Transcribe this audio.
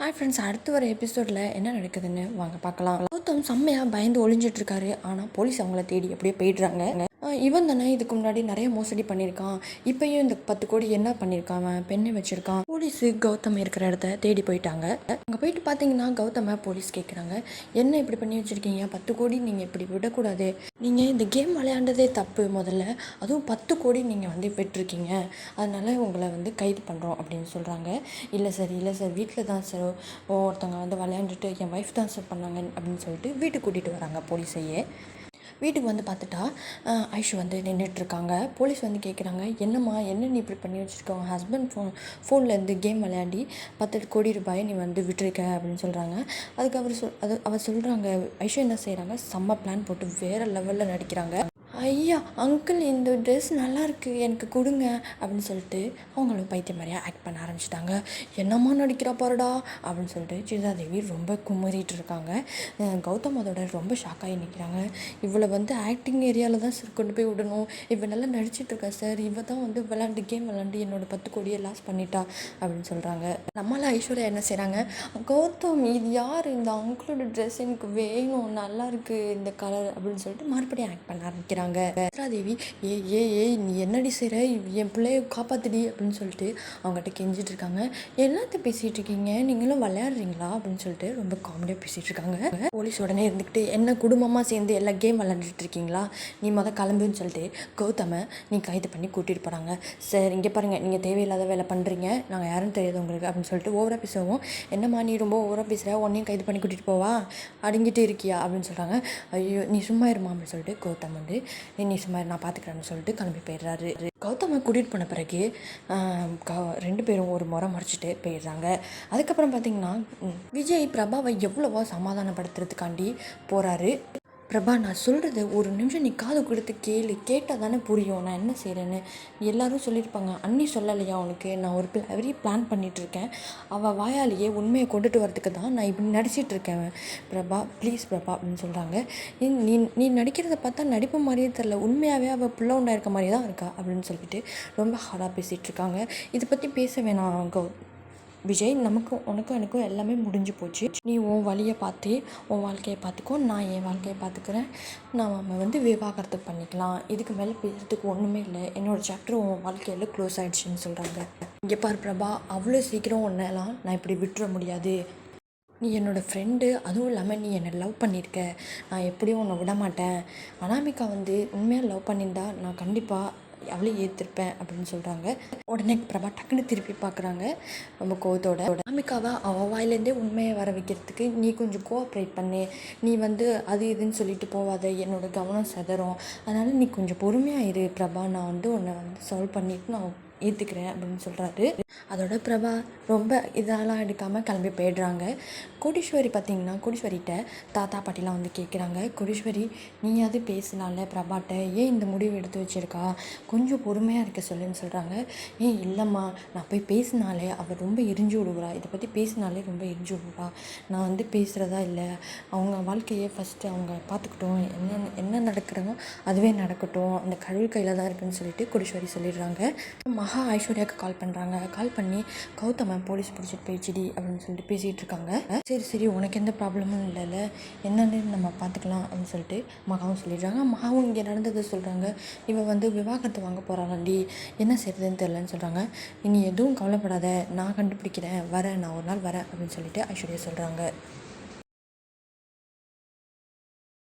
Hi friends அடுத்து வர எபிசோடில் என்ன நடக்குதுன்னு வாங்க பார்க்கலாம். கௌதம் செம்மையாக பயந்து ஒளிஞ்சிட்டு இருக்காரு ஆனால் போலீஸ் அவங்கள தேடி அப்படியே போயிடுறாங்க. இவன் தானே இதுக்கு முன்னாடி நிறைய மோசடி பண்ணியிருக்கான். இப்பயும் இந்த பத்து கோடி என்ன பண்ணியிருக்கான்? அவன் பெண்ணை வச்சிருக்கான். போலீஸு கௌதம் இருக்கிற இடத்த தேடி போயிட்டாங்க. அங்கே போயிட்டு பார்த்தீங்கன்னா கௌதமை போலீஸ் கேட்குறாங்க என்ன இப்படி பண்ணி வச்சுருக்கீங்க? பத்து கோடி நீங்கள் இப்படி விடக்கூடாது. நீங்கள் இந்த கேம் விளையாண்டதே தப்பு முதல்ல. அதுவும் பத்து கோடி நீங்கள் வந்து பெற்றிருக்கீங்க. அதனால் உங்களை வந்து கைது பண்ணுறோம் அப்படின்னு சொல்கிறாங்க இல்லை சார் இல்லை சார். வீட்டில் தான் சார். ஒருத்தவங்க வந்து விளையாண்டுட்டு என் ஒய்ஃப் தான் சார் பண்ணாங்க அப்படின்னு சொல்லிட்டு வீட்டுக்கு கூட்டிகிட்டு வராங்க போலீஸையே. வீட்டுக்கு வந்து பார்த்துட்டா ஐஷு வந்து நின்றுட்டு இருக்காங்க போலீஸ் வந்து கேட்குறாங்க என்னம்மா என்ன நீ இப்படி பண்ணி வச்சுருக்க? உன் ஹஸ்பண்ட் ஃபோன் ஃபோன்லேருந்து கேம் விளையாடி பத்து கோடி ரூபாயை நீ வந்து விட்டுருக்க அப்படின்னு சொல்கிறாங்க அதுக்கு அவர் சொல் அது அவர் சொல்கிறாங்க ஐஷு என்ன செய்கிறாங்க செம்ம பிளான் போட்டு வேறு லெவலில் நடிக்கிறாங்க. ஐயா அங்கிள் இந்த ட்ரெஸ் நல்லாயிருக்கு எனக்கு கொடுங்க அப்படின்னு சொல்லிட்டு அவங்களும் பைத்தியம் மாதிரியாக ஆக்ட் பண்ண ஆரம்பிச்சிட்டாங்க. என்னம்மா நடிக்கிறா பாருடா அப்படின்னு சொல்லிட்டு சிதாதேவி ரொம்ப குமரிட்டு இருக்காங்க. கௌதம் அதோட ரொம்ப ஷாக் ஆகி நிற்கிறாங்க இவளை வந்து ஆக்டிங் ஏரியாவில் தான் சார் கொண்டு போய் விடணும். இவ நல்லா நடிச்சிட்ருக்கா சார் இவ தான் வந்து விளாண்டு கேம் விளாண்டு என்னோடய பத்து கோடியை லாஸ் பண்ணிட்டா அப்படின்னு சொல்கிறாங்க நம்மளால் ஐஸ்வர்யா என்ன செய்கிறாங்க கௌதம் இது யார்? இந்த அங்கிளோட ட்ரெஸ் எனக்கு வேணும் நல்லாயிருக்கு இந்த கலர் அப்படின்னு சொல்லிட்டு மறுபடியும் ஆக்ட் பண்ண ஆரம்பிக்கிறாங்க. தேவி ஏ ஏ ஏய் நீ என்னடி செய்கிற என் பிள்ளைய காப்பாத்துடி அப்படின்னு சொல்லிட்டு அவங்ககிட்ட கெஞ்சிட்டு இருக்காங்க. எல்லாத்தையும் பேசிகிட்டு இருக்கீங்க? நீங்களும் விளையாடுறீங்களா? அப்படின்னு சொல்லிட்டு ரொம்ப காமெடியாக பேசிகிட்டு இருக்காங்க. போலீஸ் உடனே இருந்துக்கிட்டு என்ன குடும்பமாக சேர்ந்து எல்லா கேம் விளையாண்டுட்டு இருக்கீங்களா? நீ மொதல் கிளம்புன்னு சொல்லிட்டு கௌதமை நீ கைது பண்ணி கூட்டிகிட்டு போகிறாங்க சார் இங்கே பாருங்கள் நீங்கள் தேவையில்லாத வேலை பண்ணுறீங்க நாங்கள் யாரும் தெரியாது உங்களுக்கு அப்படின்னு சொல்லிட்டு ஓவராக பேசுவோம். என்னம்மா நீ ரொம்ப ஓவராக பேசுகிற உன்னையும் கைது பண்ணி கூட்டிகிட்டு போவா? அடங்கிட்டு இருக்கியா? அப்படின்னு சொல்கிறாங்க ஐயோ நீ சும்மா இருமா அப்படின்னு சொல்லிட்டு கௌதம் வந்து நீ சும்மா நான் பார்த்துக்கிறேன்னு சொல்லிட்டு கிளம்பி போயிடுறாரு. கௌதமை கூட்டிகிட்டு போன பிறகு ஆஹ், க- ரெண்டு பேரும் ஒரு முறை முறைச்சிட்டு போயிடுறாங்க. அதுக்கப்புறம் பார்த்தீங்கன்னா விஜய் பிரபாவை எவ்வளவோ சமாதானப்படுத்துறதுக்காண்டி போகிறாரு பிரபா நான் சொல்கிறது ஒரு நிமிஷம் நீ காது கொடுத்து கேளு. கேட்டால் தானே புரியும். நான் என்ன செய்கிறேன்னு எல்லாரும் சொல்லியிருப்பாங்க. அண்ணி சொல்லலையா உனக்கு? நான் ஒரு பெரிய பிளான் பண்ணிகிட்ருக்கேன் இருக்கேன் அவள் வாயாலேயே உண்மையை கொண்டுட்டு வரதுக்கு தான் நான் இப்படி நடிச்சிட்ருக்கேன் பிரபா ப்ளீஸ் பிரபா அப்படின்னு சொல்கிறாங்க நீ நீ நடிக்கிறத பார்த்தா நடிப்பு மாதிரியே தெரில உண்மையாகவே அவள் புள்ள உண்டாயிருக்க மாதிரி தான் இருக்கா அப்படின்னு சொல்லிட்டு ரொம்ப ஹார்டாக பேசிகிட்ருக்காங்க இதை பற்றி பேச வேணாம் கௌ விஜய் நமக்கும் உனக்கும் எனக்கும் எல்லாமே முடிஞ்சு போச்சு. நீ உன் வழியை பார்த்து உன் வாழ்க்கையை பார்த்துக்கோ நான் என் வாழ்க்கையை பார்த்துக்கிறேன். நாம் வந்து விவாகரத்து பண்ணிக்கலாம். இதுக்கு மேலே பேசுறதுக்கு ஒன்றுமே இல்லை. என்னோட சாப்டர் உன் வாழ்க்கையில் க்ளோஸ் ஆகிடுச்சின்னு சொல்கிறாங்க இங்கே பார் பிரபா அவ்வளோ சீக்கிரம் ஒன்றெல்லாம் நான் இப்படி விட்டுற முடியாது. நீ என்னோடய ஃப்ரெண்டு அதுவும் இல்லாமல் நீ என்னை லவ் பண்ணியிருக்க. நான் எப்படியும் உன்னை விட மாட்டேன். அனாமிகா வந்து உண்மையாக லவ் பண்ணியிருந்தா நான் கண்டிப்பாக அவளையும் ஏற்றிருப்பேன் அப்படின்னு சொல்கிறாங்க உடனே பிரபா டக்குன்னு திருப்பி பார்க்குறாங்க ரொம்ப கோவத்தோட. அனாமிகாவை அவள் வாயிலேருந்தே உண்மையை வர வைக்கிறதுக்கு நீ கொஞ்சம் கோஆப்ரேட் பண்ணு. நீ வந்து அது இதுன்னு சொல்லிட்டு போவாத. என்னோட கவனம் செதறும். அதனால் நீ கொஞ்சம் பொறுமையாக இரு பிரபா. நான் வந்து உன்னை வந்து சால்வ் பண்ணிட்டு நான் ஏற்றுக்கிறேன் அப்படின்னு சொல்கிறாரு அதோட பிரபா ரொம்ப இதெல்லாம் எடுக்காமல் கிளம்பி போயிடுறாங்க. கோடீஸ்வரி பார்த்தீங்கன்னா கோடீஸ்வரிகிட்ட தாத்தா பாட்டிலாம் வந்து கேட்குறாங்க கோடீஸ்வரி நீயாவது பேசினால பிரபாட்ட ஏன் இந்த முடிவு எடுத்து வச்சிருக்கா? கொஞ்சம் பொறுமையாக இருக்க சொல்லுன்னு சொல்கிறாங்க ஏன் இல்லைம்மா. நான் போய் பேசினாலே அவள் ரொம்ப எரிஞ்சு விடுவா. இதை பற்றி பேசினாலே ரொம்ப எரிஞ்சு விடுவா. நான் வந்து பேசுகிறதா இல்லை. அவங்க வாழ்க்கையை ஃபஸ்ட்டு அவங்க பார்த்துக்கிட்டோம் என்ன என்ன நடக்கிறதோ அதுவே நடக்கட்டும். அந்த கடவுள் கையில் தான் இருக்குன்னு சொல்லிட்டு கோடீஸ்வரி சொல்லிடுறாங்க. மகா ஐஸ்வர்யாவுக்கு கால் பண்ணுறாங்க கால் பண்ணி கௌதமன் போலீஸ் பிடிச்சிட்டு போயிடுச்சுடி அப்படின்னு சொல்லிட்டு பேசிகிட்டு இருக்காங்க. சரி சரி உனக்கு எந்த ப்ராப்ளமும் இல்லைல்ல என்னன்னு நம்ம பார்த்துக்கலாம் அப்படின்னு சொல்லிட்டு மகாவும் சொல்லிடுறாங்க. மகாவும் இங்கே நடந்ததை சொல்கிறாங்க இவன் வந்து விவாகரத்து வாங்க போகிறாங்கடி என்ன செய்யறதுன்னு தெரிலன்னு சொல்கிறாங்க நீ எதுவும் கவலைப்படாத. நான் கண்டுபிடிக்கிறேன். வரேன். நான் ஒரு நாள் வரேன் அப்படின்னு சொல்லிட்டு ஐஸ்வர்யா சொல்கிறாங்க